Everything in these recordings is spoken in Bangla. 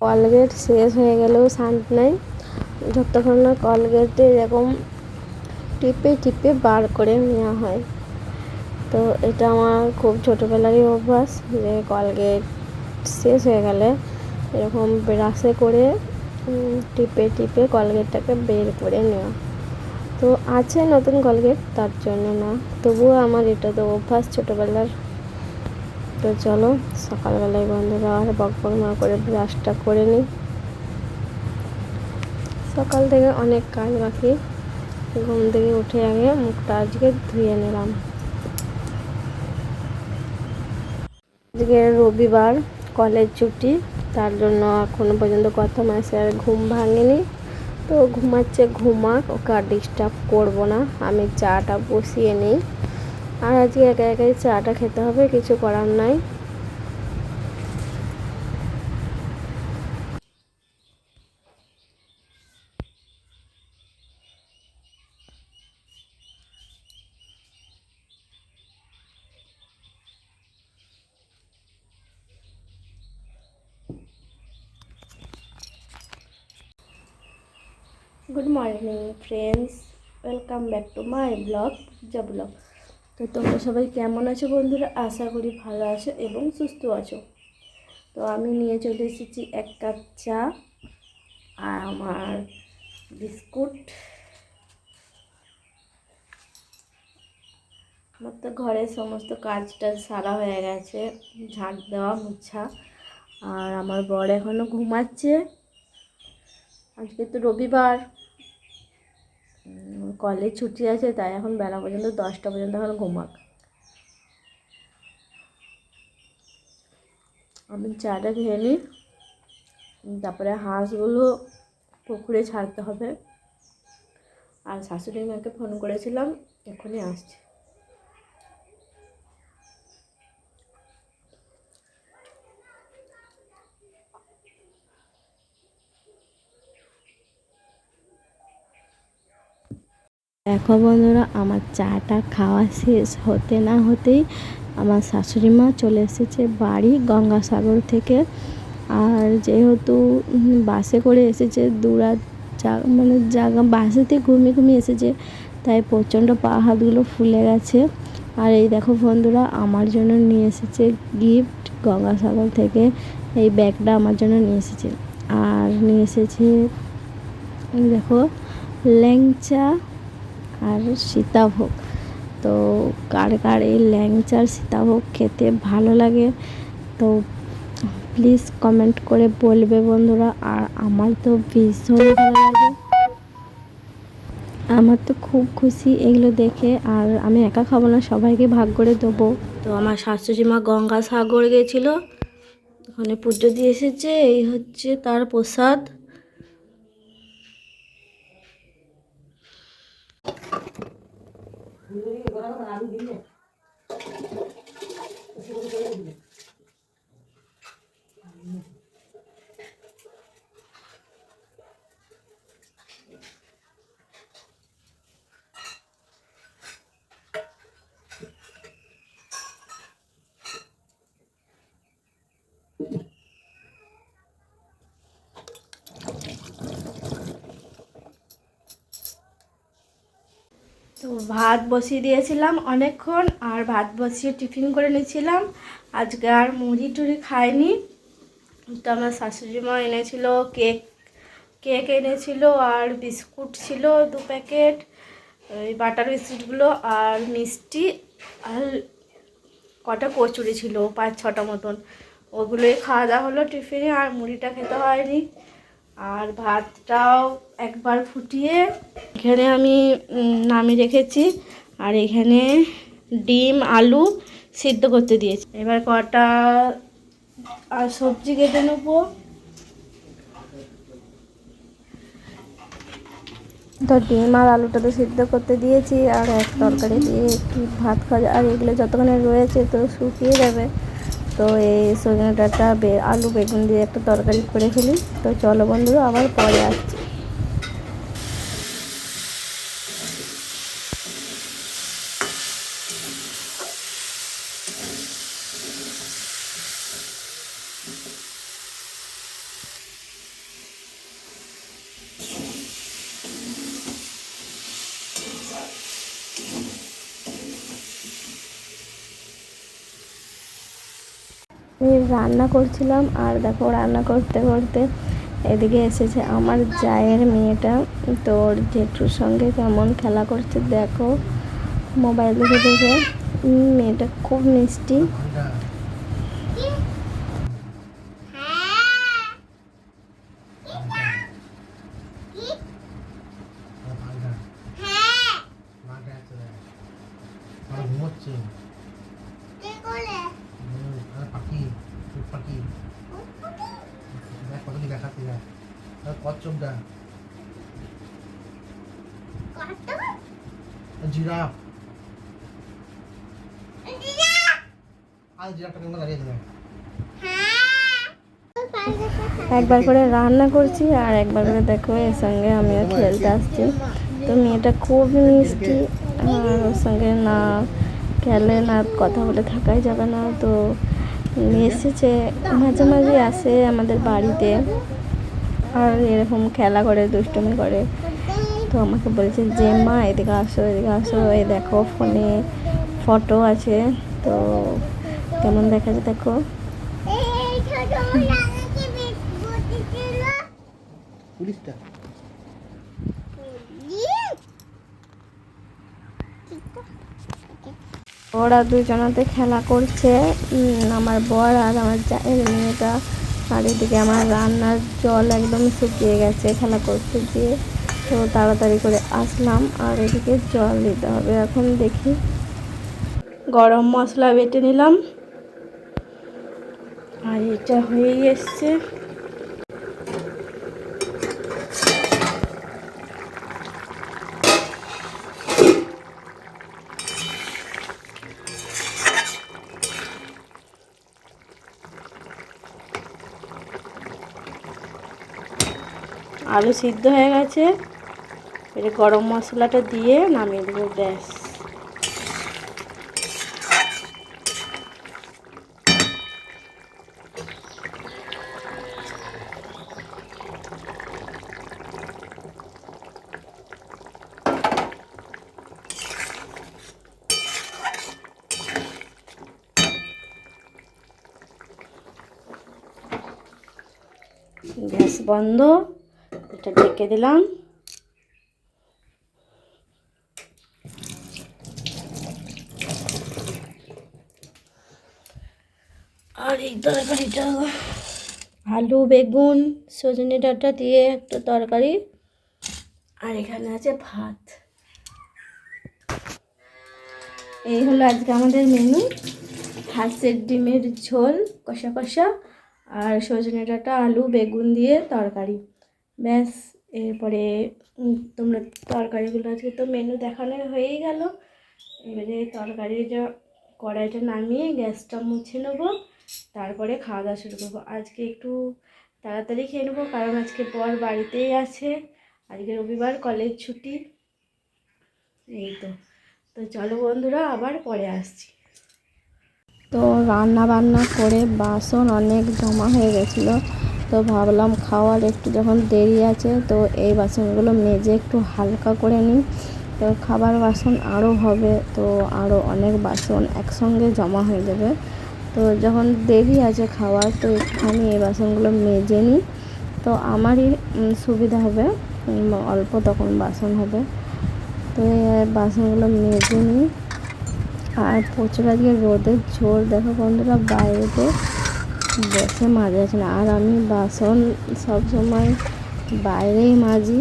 কলগেট শেষ হয়ে গেলেও শান্ত নাই। যতক্ষণ না কলগেটে এরকম টিপে টিপে বার করে নেওয়া হয়। তো এটা আমার খুব ছোটোবেলারই অভ্যাস যে কলগেট শেষ হয়ে গেলে এরকম ব্রাশে করে টিপে টিপে কলগেটটাকে বের করে নেওয়া। তো আছে নতুন কলগেট, তার জন্য না। তবুও আমার এটা তো অভ্যাস ছোটোবেলার তো চলো, সকালবেলায় বন্ধুরা আর বক বক না করে ব্রাশটা করে নিই। সকাল থেকে অনেক কাজ বাকি, ঘুম থেকে উঠে আগে মুখটা আজকে ধুয়ে নিলাম। আজকে রবিবার, কলেজ ছুটি, তার জন্য এখনও পর্যন্ত কত মাসে আর ঘুম ভাঙেনি। তো ঘুমাচ্ছে, ঘুমাক, ওকে আর ডিস্টার্ব করব না। আমি চাটা বসিয়ে নিই। আর আজকে একা একাই চাটা খেতে হবে, কিছু করার নাই। Good morning friends welcome back to my blog Puja blog তো তোমরা সবাই কেমন আছো বন্ধুরা? আশা করি ভালো আছো এবং সুস্থ আছো। তো আমি নিয়ে চলে এসেছি এক কাপ চা আর আমার বিস্কুট। আমার তো ঘরের সমস্ত কাজটা সারা হয়ে গেছে, ঝাঁট দেওয়া, মুছা। আর আমার বর এখনও ঘুমাচ্ছে। আজকে তো রবিবার। কলেজ ছুটি আছে, তাই এখন বেলা পর্যন্ত দশটা পর্যন্ত এখন ঘুমাক। আমি চাটা খেয়ে নিই, তারপরে হাঁসগুলো পুকুরে ছাড়তে হবে। আর শাশুড়ি মাকে ফোন করেছিলাম, এখনই আসছে। দেখো বন্ধুরা, আমার চাটা খাওয়া শেষ। হতে না হতেই আমার শাশুড়ি মা চলে এসেছে বাড়ি গঙ্গাসাগর থেকে। আর যেহেতু বাসে করে এসেছে দুরাত যা মানে জায়গা বাসেতে ঘুমিয়ে ঘুমিয়ে এসেছে, তাই প্রচণ্ড পা হাতগুলো ফুলে গেছে। আর এই দেখো বন্ধুরা, আমার জন্য নিয়ে এসেছে গিফট গঙ্গাসাগর থেকে। এই ব্যাগটা আমার জন্য নিয়ে এসেছে। আর নিয়ে এসেছে দেখো, ল্যাংচা আর সীতাভোগ। তো কার কার এই ল্যাংচার সীতাভোগ খেতে ভালো লাগে, তো প্লিজ কমেন্ট করে বলবে বন্ধুরা। আর আমার তো ভীষণ ভালো লাগে। আমার তো খুব খুশি এগুলো দেখে। আর আমি একা খাব না, সবাইকে ভাগ করে দেবো। তো আমার শাশুড়ি মা গঙ্গাসাগর গেছিল। ওখানে পুজো দিয়ে এসেছে, এই হচ্ছে তার প্রসাদ। 我太累了。ভাত বসিয়ে দিয়েছিলাম অনেকক্ষণ আর ভাত বসিয়ে টিফিন করে নিয়েছিলাম। আজকে আর মুড়ি টুড়ি খাইনি। তো আমার শাশুড়ি মা এনেছিল কেক কেক এনেছিল আর বিস্কুট ছিল দু প্যাকেট ওই বাটার বিস্কুটগুলো আর মিষ্টি আর কটা কচুরি ছিল, পাঁচ ছটা মতন। ওগুলোই খাওয়া দাওয়া হলো টিফিনে আর মুড়িটা খেতে হয়নি। আর ভাতটাও একবার ফুটিয়ে এখানে আমি নামিয়ে রেখেছি। আর এখানে ডিম, আলু সিদ্ধ করতে দিয়েছি। এবার কটা, আর সবজি কেটে নেব। তো ডিম আর আলুটা তো সিদ্ধ করতে দিয়েছি, আর এক তরকারি দিয়ে একটু ভাত খাওয়া আর এগুলো যতক্ষণে রয়েছে তো শুকিয়ে যাবে। তো এই সজনে ডাঁটা আলু বেগুন দিয়ে একটা তরকারি করে ফেলি। তো চলো বন্ধুরা, আবার পরে আসছি। রান্না করছিলাম আর দেখো রান্না করতে করতে এদিকে এসেছে আমার জায়ের মেয়েটা। তোর জেঠুর সঙ্গে কেমন খেলা করছে দেখো। মোবাইল দেখে দেখে। মেয়েটা খুব মিষ্টি ঘুমোচ্ছে পাখি চুপ পাখি দেখ কত কি দেখাচ্ছি দেখ কচ্ছপটা জিরাফ। আর জিরাফটা কেমন দাঁড়িয়েছে দেখ একবার করে রান্না করছি আর একবার করে দেখো এর সঙ্গে আমিও খেলতে আসছি। তো মেয়েটা খুব মিষ্টি আর ওর সঙ্গে না খেলে না কথা বলে থাকাই যাবে না। তো এসেছে মাঝে মাঝে আসে আমাদের বাড়িতে। আর এরকম খেলা করে দুষ্টুমি করে। তো আমাকে বলছে যে মা এদিকে আসো এদিকে আসো। এই দেখো ফোনে ফটো আছে। তো কেমন দেখা যায় দেখো? পুলিশটা? ওরা দুজনাতে খেলা করছে। আমার বর আর আমার মেয়েটা। আর এদিকে আমার রান্নার জল একদম শুকিয়ে গেছে, খেলা করতে গিয়ে। তো তাড়াতাড়ি করে আসলাম আর এদিকে জল দিতে হবে এখন দেখি। গরম মশলা বেটে নিলাম। আর এটা হয়েই এসছে আলু সিদ্ধ হয়ে গেছে। এটা গরম মশলাটা দিয়ে নামিয়ে দেবো ব্যাস। গ্যাস বন্ধ। এটা ঢেকে দিলাম। আর এই তরকারিটা আলু, বেগুন, সজনে ডাঁটা দিয়ে একটা তরকারি। আর এখানে আছে ভাত। এই হলো আজকে আমাদের মেনু। হাঁসের ডিমের ঝোল কষা কষা আর সজনে ডাঁটা, আলু, বেগুন দিয়ে তরকারি। ব্যাস, এরপরে তোমরা তরকারিগুলো আজকে তো মেনু দেখানো হয়েই গেল। এবারে তরকারিটা কড়াইটা নামিয়ে গ্যাসটা মুছে নেব, তারপরে খাওয়া দাওয়া শুরু করব। আজকে একটু তাড়াতাড়ি খেয়ে নেব, কারণ আজকে পর বাড়িতেই আছে। আজকে রবিবার, কলেজ ছুটি। এই তো। তো চলো বন্ধুরা, আবার পরে আসছি। তো রান্না বান্না করে বাসন অনেক জমা হয়ে গেছিল। তো ভাবলাম খাওয়ার একটু যখন দেরি আছে, তো এই বাসনগুলো মেজে একটু হালকা করে নিই। তো খাবার বাসন আরও হবে, তো আরও অনেক বাসন একসঙ্গে জমা হয়ে যাবে। তো যখন দেরি আছে খাওয়ার, তো একটুখানি এই বাসনগুলো মেজে নিই। তো আমারই সুবিধা হবে অল্প তখন বাসন হবে। তো এই বাসনগুলো মেজে নিই। আর প্রচুর আজকে রোদের ঝোর দেখো বন্ধুরা, বাইরেতে বসে মাজা আছে না। আর আমি বাসন সবসময় বাইরেই মাজি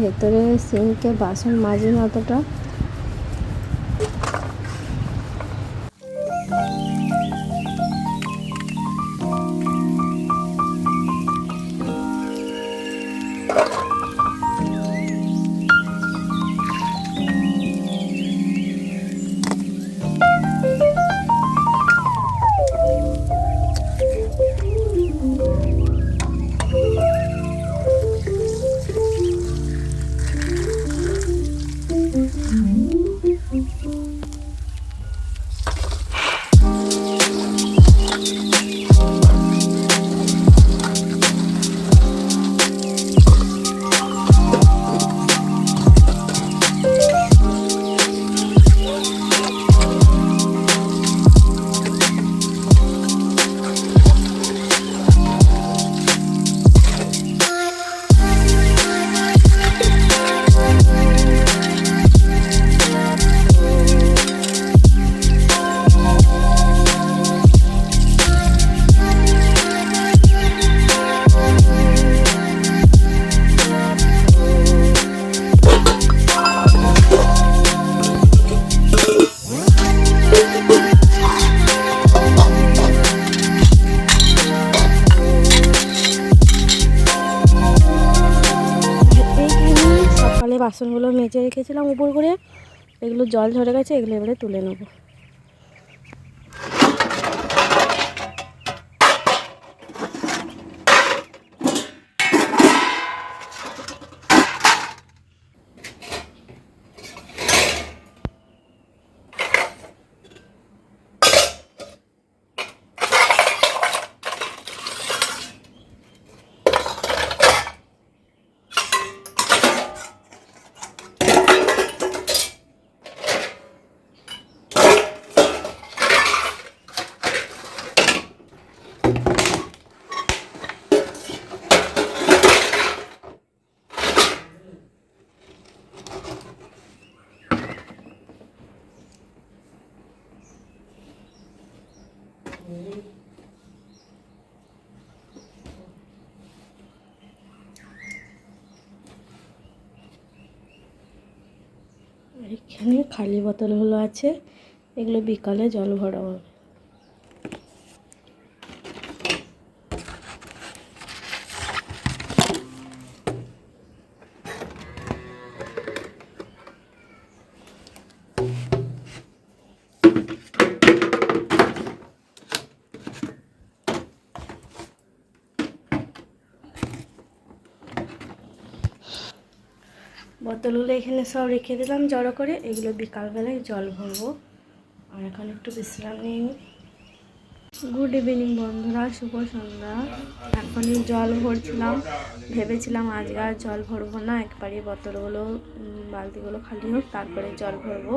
ভেতরে সিঙ্কে বাসন মাজি না অতটা। বাসনগুলো মেজে রেখেছিলাম উপর করে। এগুলো জল ঝরে গেছে এগুলো এবারে তুলে নেব। এখানে খালি বোতলগুলো আছে এগুলো বিকালে জল ভরা হবে। এখানে সব রেখে দিলাম জড়ো করে। এগুলো বিকালবেলায় জল ভরবো। আর এখন একটু বিশ্রাম নিই। গুড ইভিনিং বন্ধুরা, শুভ সন্ধ্যা। এখনই জল ভরছিলাম। ভেবেছিলাম আজকে আর জল ভরবো না একবারই বোতলগুলো বালতিগুলো খালি হোক, তারপরে জল ভরবো।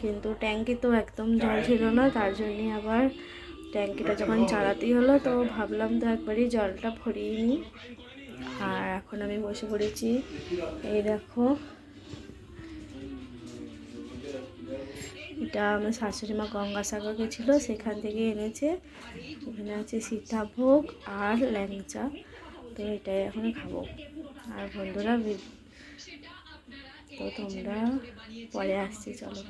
কিন্তু ট্যাঙ্কি তো একদম জল ছিল না, তার জন্যে আবার ট্যাঙ্কিটা যখন চালাতেই হলো, তো ভাবলাম তো একবারই জলটা ভরিয়ে নিই। আর এখন আমি বসে পড়েছি। এই দেখো এটা আমার শাশুড়ি মা গঙ্গাসাগর গেছিল, সেখান থেকে এনেছে। এখানে আছে সীতাভোগ আর ল্যাংচা। তো এটাই এখন খাব। আর বন্ধুরা তো তোমরা পরে আসছি, চলো।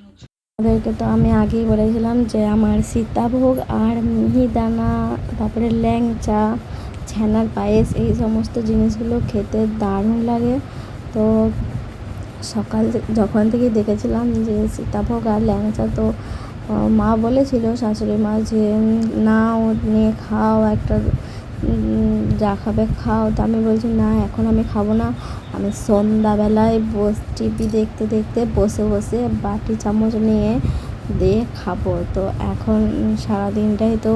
ওদেরকে তো আমি আগেই বলেছিলাম যে আমার সীতাভোগ আর মিহিদানা, তারপরে ল্যাংচা, ছানার পায়েস, এই সমস্ত জিনিসগুলো খেতে দারুণ লাগে। তো সকাল যখন থেকে দেখেছিলাম যে সীতাভোগ আর ল্যাংচা তো মা বলেছিল শাশুড়ি মা যে না ও নিয়ে খাও একটা যা খাবে খাও। তা আমি বলছি না এখন আমি খাব না। আমি সন্ধ্যাবেলায় বস টিভি দেখতে দেখতে বসে বসে বাটি চামচ নিয়ে দিয়ে খাব। তো এখন উম, সারাদিনটাই তো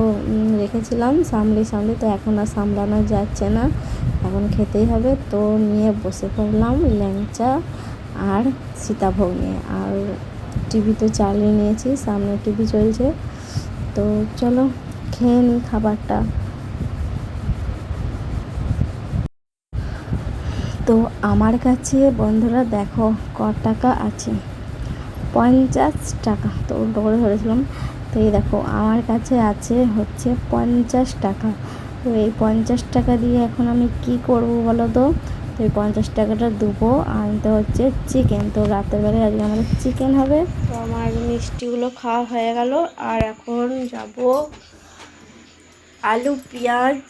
রেখেছিলাম সামলে সামলে তো এখন আর সামলানো যাচ্ছে না। এখন খেতেই হবে। তো নিয়ে বসে পড়লাম ল্যাংচা। আর সীতাভোগ নিয়ে। আর টিভি তো চালিয়ে নিয়েছি, সামনে টিভি চলছে। তো চলো, খেয়ে নিই খাবারটা। তো আমার কাছে বন্ধুরা দেখো, ক টাকা আছে? পঞ্চাশ টাকা। তো ডবল ধরেছিলাম। তো এই দেখো, আমার কাছে আছে হচ্ছে পঞ্চাশ টাকা। তো এই পঞ্চাশ টাকা দিয়ে এখন আমি কি করব বলো তো? তো এই পঞ্চাশ টাকাটা দেবো। আনতে হচ্ছে চিকেন তো রাতের বেলায় আজকে আমাদের চিকেন হবে। তো আমার মিষ্টিগুলো খাওয়া হয়ে গেল। আর এখন যাব আলু, পেঁয়াজ,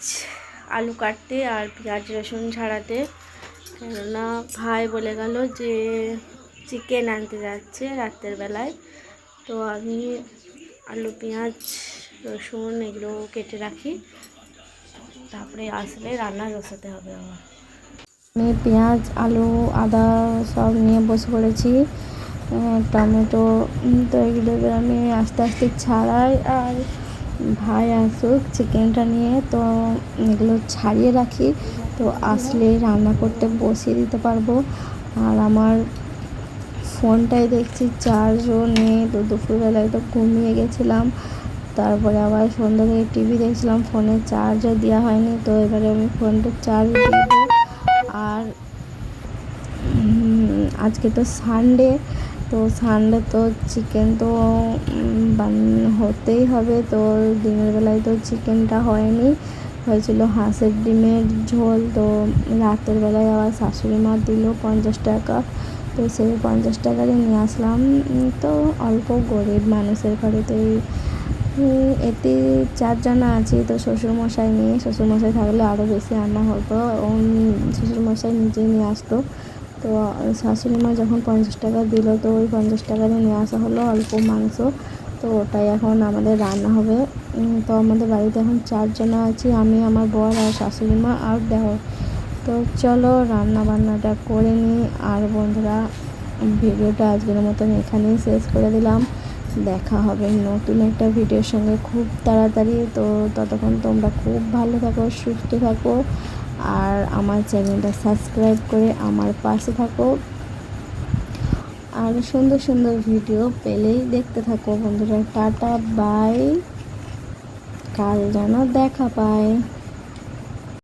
আলু কাটতে আর পেঁয়াজ, রসুন ছাড়াতে। কেননা ভাই বলে গেল যে চিকেন আনতে যাচ্ছে রাতের বেলায়। তো আমি আলু, পেঁয়াজ, রসুন এগুলো কেটে রাখি। তারপরে আসলে রান্না বসাতে হবে আমার। আমি পেঁয়াজ, আলু, আদা সব নিয়ে বসে পড়েছি। টমেটো তো এগুলো আমি আস্তে আস্তে ছাড়াই আর ভাই আসুক চিকেনটা নিয়ে, তো এগুলো ছাড়িয়ে রাখি। তো আসলে রান্না করতে বসিয়ে দিতে পারব। আর আমার ফোনটাই দেখছি চার্জও নেই তো দুপুরবেলায় তো ঘুমিয়ে গেছিলাম। তারপরে আবার সন্ধ্যা থেকে টিভি দেখছিলাম, ফোনে চার্জও দেওয়া হয়নি, তো এবারে আমি ফোনটা চার্জ দিয়ে আর উম, আজকে তো সানডে তো সানডে তো চিকেন তো হতেই হবে। তো দিনের বেলায় তো চিকেনটা হয়নি। হয়েছিল হাঁসের ডিমের ঝোল। তো রাতের বেলায় আবার শাশুড়ি মা দিল পঞ্চাশ টাকা। তো সেই পঞ্চাশ টাকারই নিয়ে আসলাম। তো অল্প গরিব মানুষের ঘরে তো এই এতে চারজন আছি। তো শ্বশুরমশাই নিয়ে শ্বশুরমশাই থাকলে আরও বেশি রান্না হতো। উম, শ্বশুরমশাই নিজেই নিয়ে আসতো। তো শাশুড়ি মা যখন পঞ্চাশ টাকা দিল, তো ওই পঞ্চাশ টাকা দিয়ে নিয়ে আসা হলো অল্প মাংস। তো ওটাই এখন আমাদের রান্না হবে। তো আমাদের বাড়িতে এখন চারজন আছি, আমি, আমার বর আর শাশুড়ি মা আর দেওয়ার তো চলো রান্না বান্নাটা করে নিই। আর বন্ধুরা, ভিডিওটা আজকের মতন এখানেই শেষ করে দিলাম। দেখা হবে নতুন একটা ভিডিওর সঙ্গে খুব তাড়াতাড়ি। তো ততক্ষণ তোমরা খুব ভালো থাকো, সুস্থ থাকো। আর আমার চ্যানেলটা সাবস্ক্রাইব করে আমার পাশে থাকো। আর সুন্দর সুন্দর ভিডিও পেলেই দেখতে থাকো বন্ধুরা। Tata, bye. কাল যেন দেখা পায়।